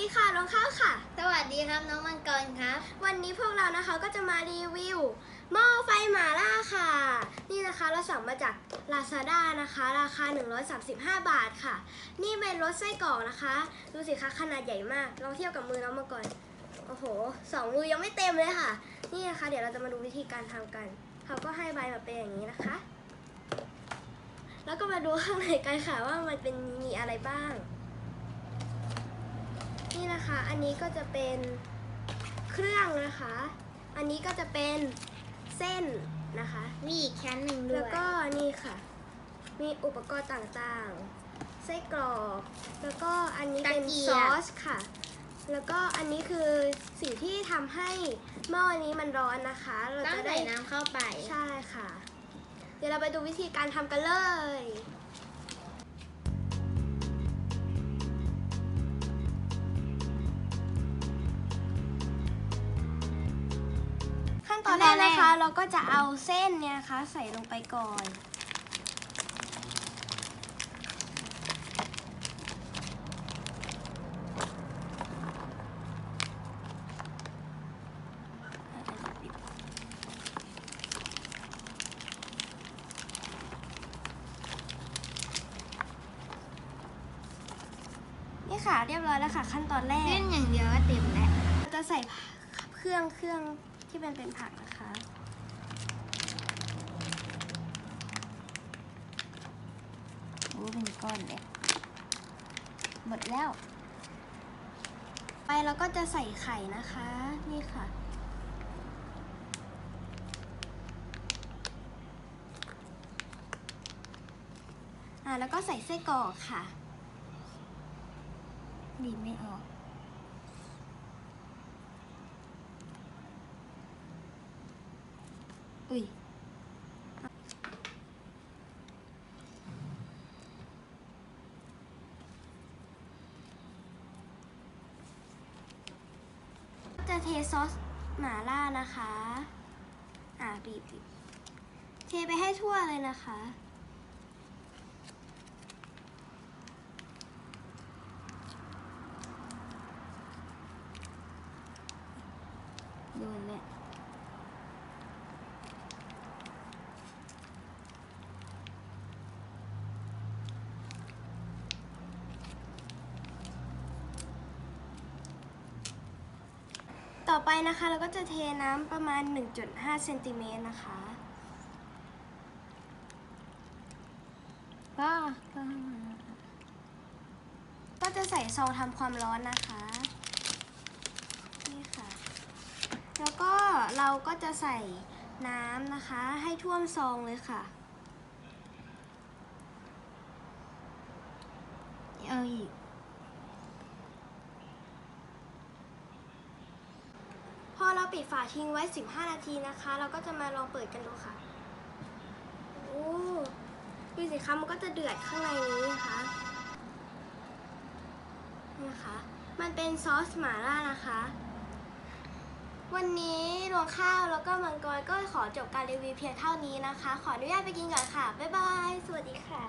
ดีค่ะน้องข้าวค่ะ สวัสดีครับน้องมังกรครับ วันนี้พวกเรานะคะก็จะมารีวิวหม้อไฟหมาล่าค่ะ นี่นะคะเราสั่งมาจาก Lazada นะคะ ราคา 135 บาทค่ะ นี่เป็นรสไส้กรอกนะคะ ดูสิคะขนาดใหญ่มากลองเทียบกับมือน้องมาก่อนโอ้โหสองมือยังไม่เต็มเลยค่ะ นี่นะคะ เดี๋ยวเราจะมาดูวิธีการทำกันเขาก็ให้ใบมาเป็นอย่างนี้นะคะ แล้วก็มาดูข้างในกันค่ะว่ามันเป็นมีอะไรบ้าง นี่นะคะ อันนี้ก็จะเป็นเครื่องนะคะ อันนี้ก็จะเป็นเส้นนะคะ มีอีกชั้นหนึ่งด้แล้ววยก็นี่ค่ะ มีอุปกรณ์ต่างๆ ไส้กรอก แล้วก็อันนี้เป็นตะเกียบซอสค่ะ แล้วก็อันนี้คือสิ่งที่ทำให้หม้อนี้มันร้อนนะคะ เราต้องจะใส่ได้น้ำเข้าไป ใช่ค่ะ เดี๋ยวเราไปดูวิธีการทำกันเลย ตอนแรกนะคะ เราก็จะเอาเส้นเนี่ยนะคะ ใส่ลงไปก่อนนี่ค่ะเรียบร้อยแล้วค่ะ ขั้นตอนแรกเส้นอย่างเดียวก็เต็มแล้วเราจะใส่เครื่องเครื่อง ที่เป็นเป็นผักนะคะ โอ้เป็นก้อนเลยหมดแล้ว ไปเราก็จะใส่ไข่นะคะ นี่ค่ะอ่าแล้วก็ใส่ไส้กรอกค่ะดีไม่ออก อุ้ยจะเทซอสหม่าล่านะคะ อ่าบีบเทไปให้ทั่วเลยนะคะโดนแล้ว ต่อไปนะคะเราก็จะเทน้ำประมาณ 1.5เซนติเมตรนะคะก็ก็จะใส่ซองทำความร้อนนะคะ นี่ค่ะ แล้วก็เราก็จะใส่น้ำนะคะ ให้ท่วมซองเลยค่ะ เอาอีก พอเรา ปิดฝาทิ้งไว้ 15 นาทีนะคะ เราก็จะมาลองเปิดกันดูค่ะ โอ้ดูสิคะมันก็จะเดือดข้างในนี้นะคะนะคะ มันเป็นซอสหม่าล่านะคะ วันนี้รวงข้าวแล้วก็มังกรก็ขอจบการรีวิวเพียงเท่านี้นะคะ ขออนุญาตไปกินก่อนค่ะ บ๊ายบาย สวัสดีค่ะ